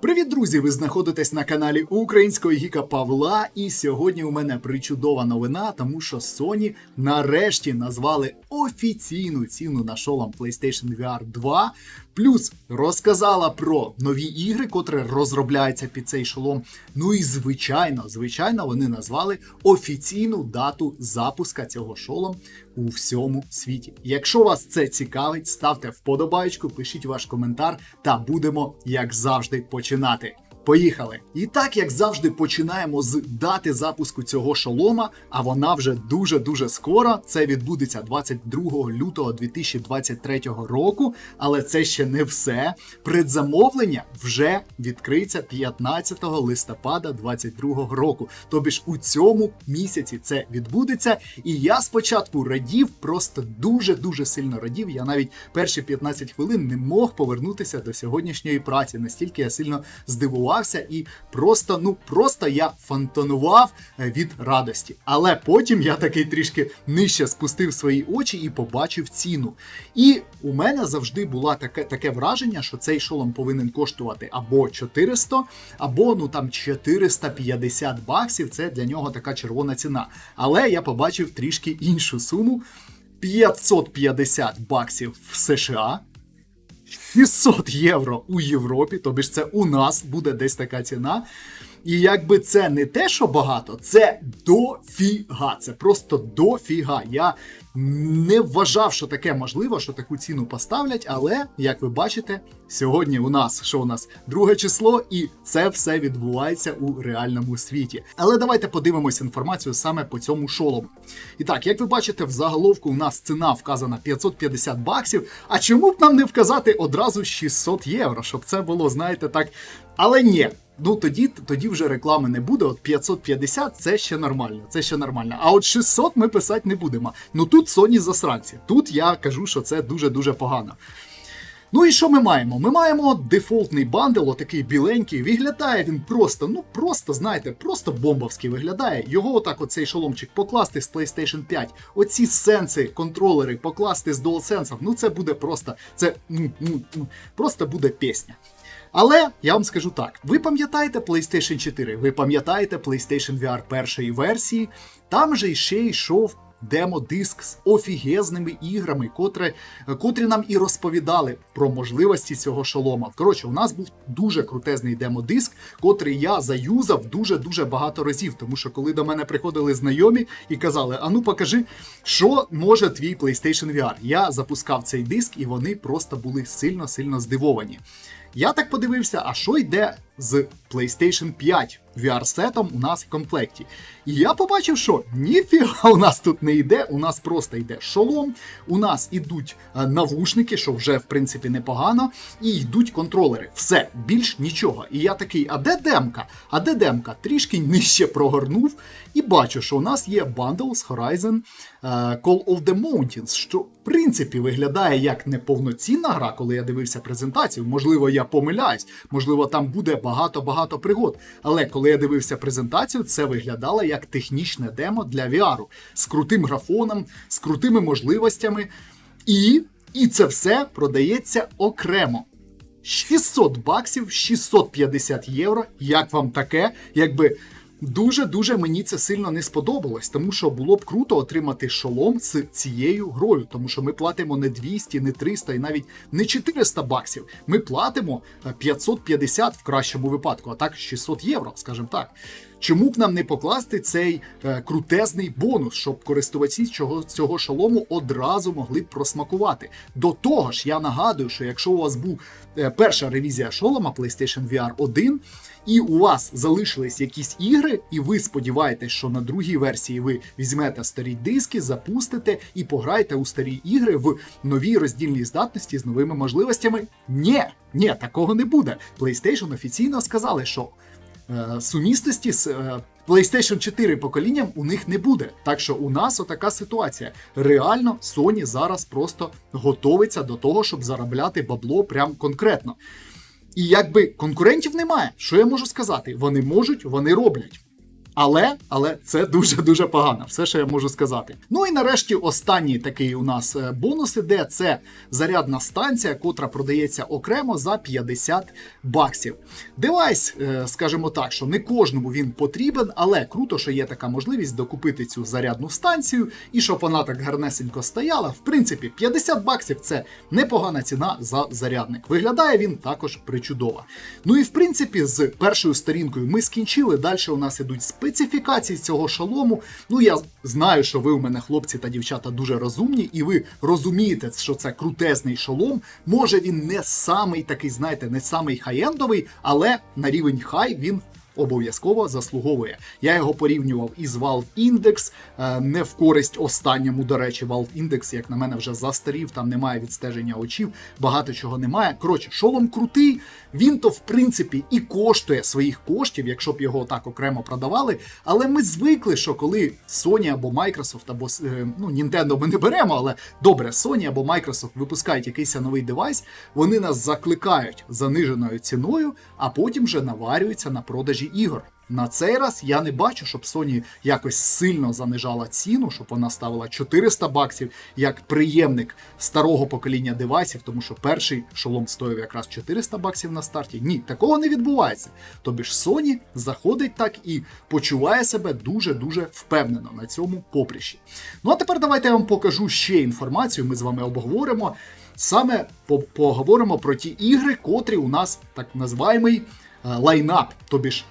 Привіт, друзі! Ви знаходитесь на каналі Українського Гіка Павла. І сьогодні у мене причудова новина, тому що Sony нарешті назвали офіційну ціну на шолом PlayStation VR 2. Плюс розказала про нові ігри, котрі розробляються під цей шолом. Ну і звичайно, звичайно, вони назвали офіційну дату запуска цього шолом у всьому світі. Якщо вас це цікавить, ставте вподобайку, пишіть ваш коментар, та будемо, як завжди, починати. Поїхали! І так, як завжди, починаємо з дати запуску цього шолома, а вона вже дуже-дуже скоро. Це відбудеться 22 лютого 2023 року. Але це ще не все. Предзамовлення вже відкриється 15 листопада 2022 року. Тобі ж у цьому місяці це відбудеться. І я спочатку радів, просто дуже-дуже сильно радів. Я навіть перші 15 хвилин не мог повернутися до сьогоднішньої праці. Настільки я сильно здивувався і просто, ну просто я фантанував е, від радості. Але потім я такий трішки нижче спустив свої очі і побачив ціну. І у мене завжди було таке, таке враження, що цей шолом повинен коштувати або 400, або ну там 450 баксів. Це для нього така червона ціна. Але я побачив трішки іншу суму. 550 баксів в США, 600 євро у Європі, тобі ж це у нас буде десь така ціна. І якби це не те, що багато, це дофіга. Це просто дофіга. Я не вважав, що таке можливо, що таку ціну поставлять. Але, як ви бачите, сьогодні у нас що у нас друге число, і це все відбувається у реальному світі. Але давайте подивимося інформацію саме по цьому шолому. І так, як ви бачите, в заголовку у нас ціна вказана 550 баксів. А чому б нам не вказати одразу 600 євро, щоб це було, знаєте, так. Але ні. Ну тоді тоді вже реклами не буде. От 550 це ще нормально. Це ще нормально. А от 600 ми писати не будемо. Ну тут Sony засранці. Тут я кажу, що це дуже-дуже погано. Ну і що ми маємо? Ми маємо дефолтний бандл, отакий біленький. Виглядає він просто, ну просто, знаєте, просто бомбовський виглядає. Його отак оцей шоломчик покласти з PlayStation 5. Оці сенси, контролери покласти з DualSense, ну це буде просто, це ну, ну, ну, просто буде пісня. Але я вам скажу так: ви пам'ятаєте PlayStation 4, ви пам'ятаєте PlayStation VR першої версії, там же ще йшов демо-диск з офігезними іграми, котрі, котрі нам і розповідали про можливості цього шолома. Коротше, у нас був дуже крутезний демо-диск, котрий я заюзав дуже-дуже багато разів. Тому що коли до мене приходили знайомі і казали: А ну покажи, що може твій PlayStation VR. Я запускав цей диск, і вони просто були сильно-сильно здивовані. Я так подивився, а що йде з PlayStation 5 VR-сетом у нас в комплекті. І я побачив, що ніфіга у нас тут не йде, у нас просто йде шолом, у нас ідуть навушники, що вже в принципі непогано, і йдуть контролери. Все, більш нічого. І я такий, а де демка? А де демка? Трішки нижче прогорнув і бачу, що у нас є бандл з Horizon Call of the Mountains, що в принципі виглядає як неповноцінна гра, коли я дивився презентацію. Можливо, я помиляюсь, можливо, там буде багато-багато пригод. Але коли я дивився презентацію, це виглядало як технічне демо для VR з крутим графоном, з крутими можливостями. І, І це все продається окремо. 600 баксів, 650 євро. Як вам таке? Якби. Дуже-дуже мені це сильно не сподобалось, тому що було б круто отримати шолом з цією грою, тому що ми платимо не 200, не 300 і навіть не 400 баксів. Ми платимо 550 в кращому випадку, а так 600 євро, скажімо так. Чому б нам не покласти цей е, крутезний бонус, щоб користувачі цього, цього шолому одразу могли б просмакувати? До того ж, я нагадую, що якщо у вас був е, перша ревізія шолома PlayStation VR 1, і у вас залишились якісь ігри, і ви сподіваєтесь, що на другій версії ви візьмете старі диски, запустите і пограєте у старі ігри в новій роздільній здатності з новими можливостями. Ні, ні, такого не буде. PlayStation офіційно сказали, що е, сумісності з. Е, PlayStation 4 поколінням у них не буде. Так що у нас отака ситуація. Реально, Sony зараз просто готовиться до того, щоб заробляти бабло прям конкретно. І якби конкурентів немає, що я можу сказати? Вони можуть, вони роблять. Але, але це дуже дуже погано, все, що я можу сказати. Ну і нарешті останній такий у нас е, бонус іде це зарядна станція, котра продається окремо за 50 баксів. Девайс, е, скажімо так, що не кожному він потрібен, але круто, що є така можливість докупити цю зарядну станцію і щоб вона так гарнесенько стояла. В принципі, 50 баксів це непогана ціна за зарядник. Виглядає він також причудово. Ну і в принципі, з першою сторінкою ми скінчили. Далі у нас ідуть специфікації цього шолому. Ну я знаю, що ви у мене, хлопці та дівчата, дуже розумні, і ви розумієте, що це крутезний шолом. Може він не самий такий, знаєте, не самий хай-ендовий, але на рівень хай він. Обов'язково заслуговує. Я його порівнював із Valve Index, е, не в користь останньому, до речі, Valve Index, як на мене, вже застарів, там немає відстеження очів, багато чого немає. Коротше, шолом крутий, він то в принципі і коштує своїх коштів, якщо б його так окремо продавали. Але ми звикли, що коли Sony або Microsoft, або е, ну Nintendo ми не беремо, але добре, Sony або Microsoft випускають якийсь новий девайс, вони нас закликають заниженою ціною, а потім вже наварюються на продажі ігор. На цей раз я не бачу, щоб Sony якось сильно занижала ціну, щоб вона ставила 400 баксів як приємник старого покоління девайсів, тому що перший шолом стоїв якраз 400 баксів на старті. Ні, такого не відбувається. Тобі ж Sony заходить так і почуває себе дуже-дуже впевнено на цьому поприщі. Ну а тепер давайте я вам покажу ще інформацію. Ми з вами обговоримо. Саме поговоримо про ті ігри, котрі у нас так називаємий е, лайнап, тобі ж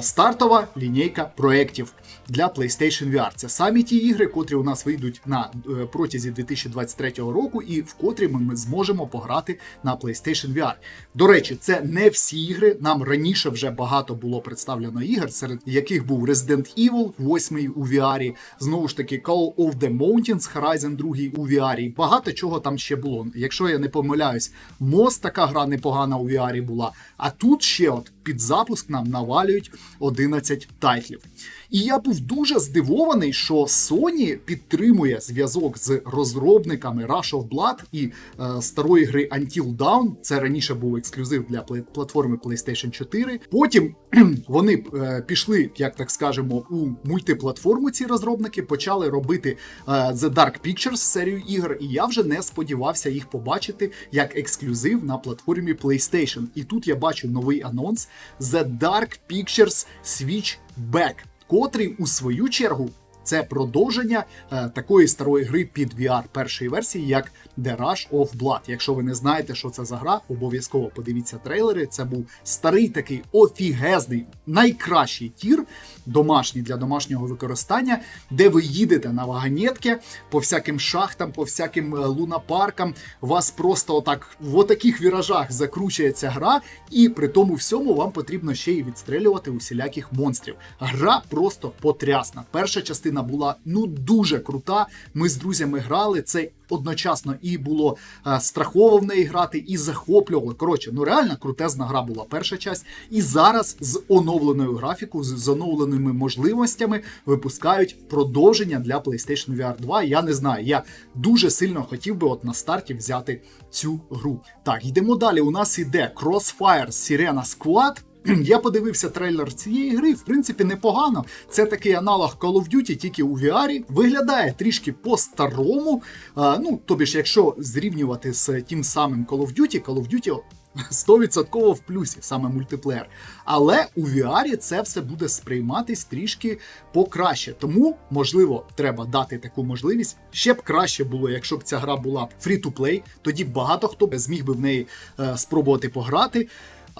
стартова лінійка проєктів для PlayStation VR. Це самі ті ігри, котрі у нас вийдуть на е, протязі 2023 року, і в котрі ми зможемо пограти на PlayStation VR. До речі, це не всі ігри. Нам раніше вже багато було представлено ігор, серед яких був Resident Evil 8 у VR, знову ж таки Call of the Mountains Horizon 2 у VR. Багато чого там ще було. Якщо я не помиляюсь, Мост така гра непогана у VR була. А тут ще от під запуск нам навалюють 11 тайтлів. І я був дуже здивований, що Sony підтримує зв'язок з розробниками Rush of Blood і е, старої гри Until Dawn. Це раніше був ексклюзив для платформи PlayStation 4. Потім вони е, пішли, як так скажемо, у мультиплатформу. Ці розробники почали робити е, The Dark Pictures серію ігор, і я вже не сподівався їх побачити як ексклюзив на платформі PlayStation. І тут я бачу новий анонс The Dark Pictures Switch Back, котрий у свою чергу. Це продовження е, такої старої гри під VR першої версії, як The Rush of Blood. Якщо ви не знаєте, що це за гра, обов'язково подивіться трейлери. Це був старий такий офігезний, найкращий тір, домашній для домашнього використання, де ви їдете на вагонетки по всяким шахтам, по всяким е, лунапаркам. Вас просто отак в отаких віражах закручує ця гра, і при тому всьому вам потрібно ще й відстрелювати усіляких монстрів. Гра просто потрясна. Перша частина була ну дуже крута. Ми з друзями грали. Це одночасно і було е, страхово в неї грати, і захоплювало. Коротше, ну реально крутезна гра була перша часть. І зараз з оновленою графікою, з, з оновленими можливостями випускають продовження для PlayStation VR 2. Я не знаю. Я дуже сильно хотів би от на старті взяти цю гру. Так, йдемо далі. У нас іде Crossfire Sirena Squad. Я подивився трейлер цієї гри, в принципі, непогано. Це такий аналог Call of Duty, тільки у VR. Виглядає трішки по-старому. Ну, тобі ж, якщо зрівнювати з тим самим Call of Duty, Call of Duty 100% в плюсі, саме мультиплеєр. Але у VR це все буде сприйматись трішки покраще. Тому, можливо, треба дати таку можливість. Ще б краще було, якщо б ця гра була free-to-play, тоді багато хто зміг би в неї е, спробувати пограти.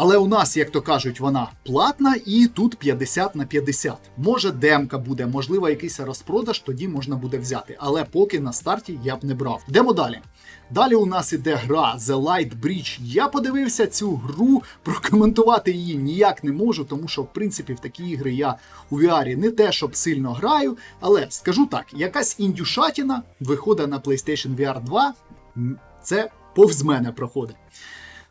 Але у нас, як то кажуть, вона платна, і тут 50 на 50. Може, демка буде, можливо, якийсь розпродаж, тоді можна буде взяти. Але поки на старті я б не брав. Йдемо далі. Далі у нас іде гра The Light Bridge. Я подивився цю гру, прокоментувати її ніяк не можу, тому що, в принципі, в такі ігри я у VR не те, щоб сильно граю. Але скажу так: якась індюшатіна виходить на PlayStation VR 2. Це повз мене проходить.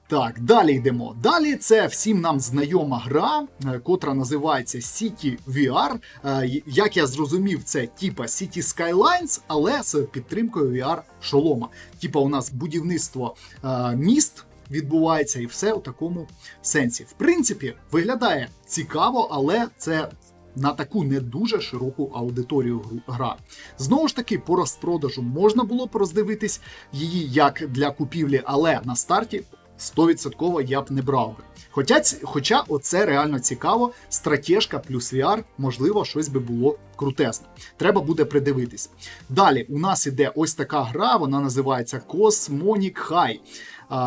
Так, далі йдемо. Далі це всім нам знайома гра, е, котра називається City VR. Е, Як я зрозумів, це типа City Skylines, але з підтримкою VR шолома. Типа у нас будівництво е, міст. Відбувається і все у такому сенсі. В принципі, виглядає цікаво, але це на таку не дуже широку аудиторію гра. Знову ж таки, по розпродажу можна було б роздивитись її як для купівлі, але на старті 100% я б не брав би. Хоча, хоча оце реально цікаво, стратежка плюс VR, можливо, щось би було крутезне. Треба буде придивитись. Далі у нас іде ось така гра, вона називається Cosmonic High.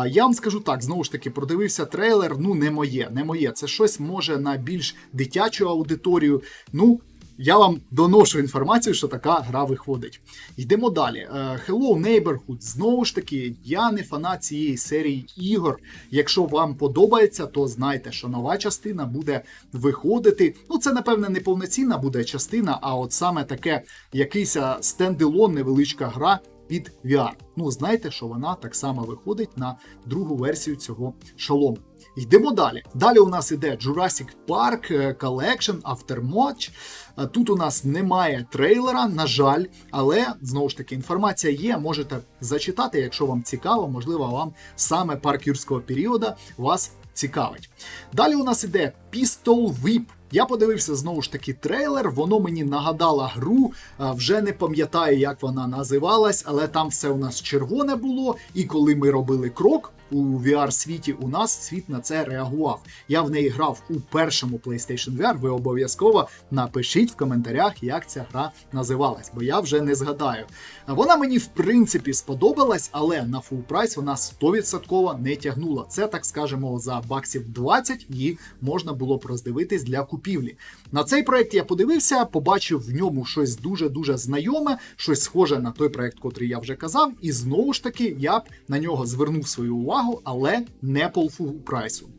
Я вам скажу так, знову ж таки, продивився трейлер. Ну, не моє, не моє. Це щось може на більш дитячу аудиторію. Ну, я вам доношу інформацію, що така гра виходить. Йдемо далі. Е, Hello Neighborhood. Знову ж таки, я не фанат цієї серії ігор. Якщо вам подобається, то знайте, що нова частина буде виходити. Ну, це, напевне, не повноцінна буде частина, а от саме таке якийсь а, стендилон, невеличка гра під VR. Ну, знайте, що вона так само виходить на другу версію цього шолому. Йдемо далі. Далі у нас іде Jurassic Park е, Collection Aftermatch. Е, Тут у нас немає трейлера, на жаль, але знову ж таки інформація є. Можете зачитати, якщо вам цікаво, можливо, вам саме парк юрського періоду вас цікавить. Далі у нас іде Pistol Whip. Я подивився знову ж таки трейлер, воно мені нагадало гру. Вже не пам'ятаю, як вона називалась, але там все у нас червоне було. І коли ми робили крок у VR-світі, у нас світ на це реагував. Я в неї грав у першому PlayStation VR. Ви обов'язково напишіть в коментарях, як ця гра називалась, бо я вже не згадаю. Вона мені в принципі сподобалась, але на full прайс вона 100% не тягнула. Це так скажемо за баксів 20 її можна було б роздивитись для купівлі. На цей проект я подивився, побачив в ньому щось дуже дуже знайоме, щось схоже на той проект, котрий я вже казав. І знову ж таки я б на нього звернув свою увагу, але не по full прайсу.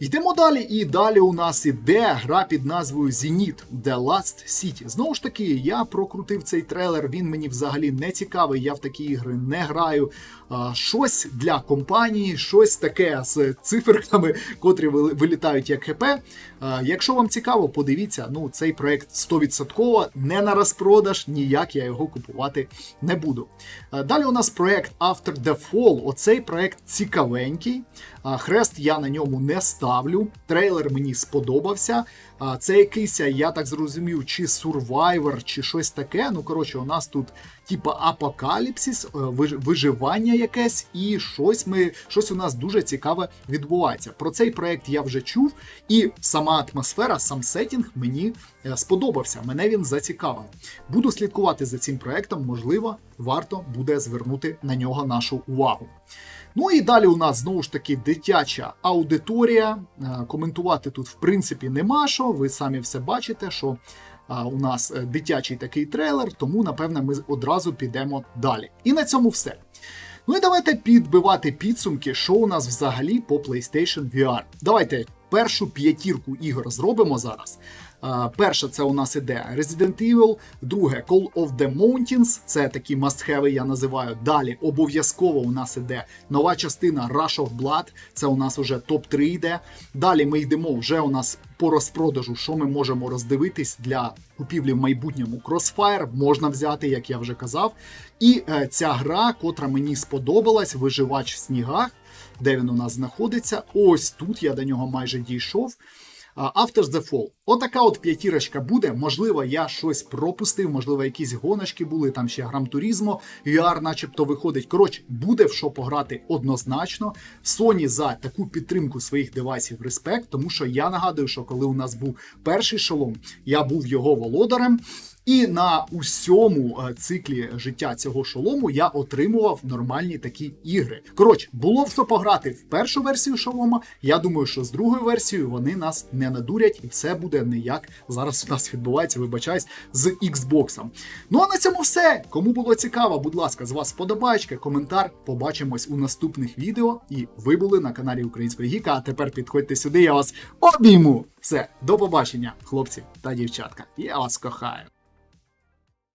Йдемо далі, і далі у нас іде гра під назвою Zenith The Last City. Знову ж таки, я прокрутив цей трейлер, він мені взагалі не цікавий, я в такі ігри не граю. Щось для компанії, щось таке з циферками, котрі вилітають як ХП. Якщо вам цікаво, подивіться, ну цей проект 100% не на розпродаж, ніяк я його купувати не буду. Далі у нас проект After the Fall. Оцей проект цікавенький. А, Хрест я на ньому не ставлю. Трейлер мені сподобався. Це якийсь, я так зрозумів, чи Survivor, чи щось таке. Ну, коротше, у нас тут типа апокаліпсис, е, виживання якесь, і щось ми, щось у нас дуже цікаве відбувається. Про цей проект я вже чув, і сама атмосфера, сам сетінг мені е, сподобався. Мене він зацікавив. Буду слідкувати за цим проектом, можливо, варто буде звернути на нього нашу увагу. Ну і далі у нас знову ж таки дитяча аудиторія. Е, Коментувати тут в принципі нема що. Ви самі все бачите, що у нас е, дитячий такий трейлер, тому напевне ми одразу підемо далі. І на цьому все. Ну і давайте підбивати підсумки, що у нас взагалі по PlayStation VR. Давайте першу п'ятірку ігор зробимо зараз. А, Перше, це у нас іде Resident Evil, друге Call of the Mountains, це такі must-have, я називаю. Далі обов'язково у нас іде нова частина Rush of Blood, це у нас уже топ-3 йде. Далі ми йдемо вже у нас по розпродажу, що ми можемо роздивитись для купівлі в майбутньому. Crossfire можна взяти, як я вже казав. І е, ця гра, котра мені сподобалась, виживач в снігах, де він у нас знаходиться. Ось тут я до нього майже дійшов. After the Fall. Отака от п'ятірочка буде. Можливо, я щось пропустив, можливо, якісь гоночки були, там ще Грам Турізмо, начебто виходить. Коротше, буде в що пограти однозначно. Sony за таку підтримку своїх девайсів респект, тому що я нагадую, що коли у нас був перший шолом, я був його володарем. І на усьому е, циклі життя цього шолому я отримував нормальні такі ігри. Коротше, було в що пограти в першу версію шолома. Я думаю, що з другою версією вони нас не надурять, і все буде не як зараз у нас відбувається, вибачаюсь, з Xbox. Ну а на цьому все. Кому було цікаво, будь ласка, з вас подобаєчка, коментар. Побачимось у наступних відео. І ви були на каналі Української Гіка. А тепер підходьте сюди, я вас обійму. Все, до побачення, хлопці та дівчатка. Я вас кохаю.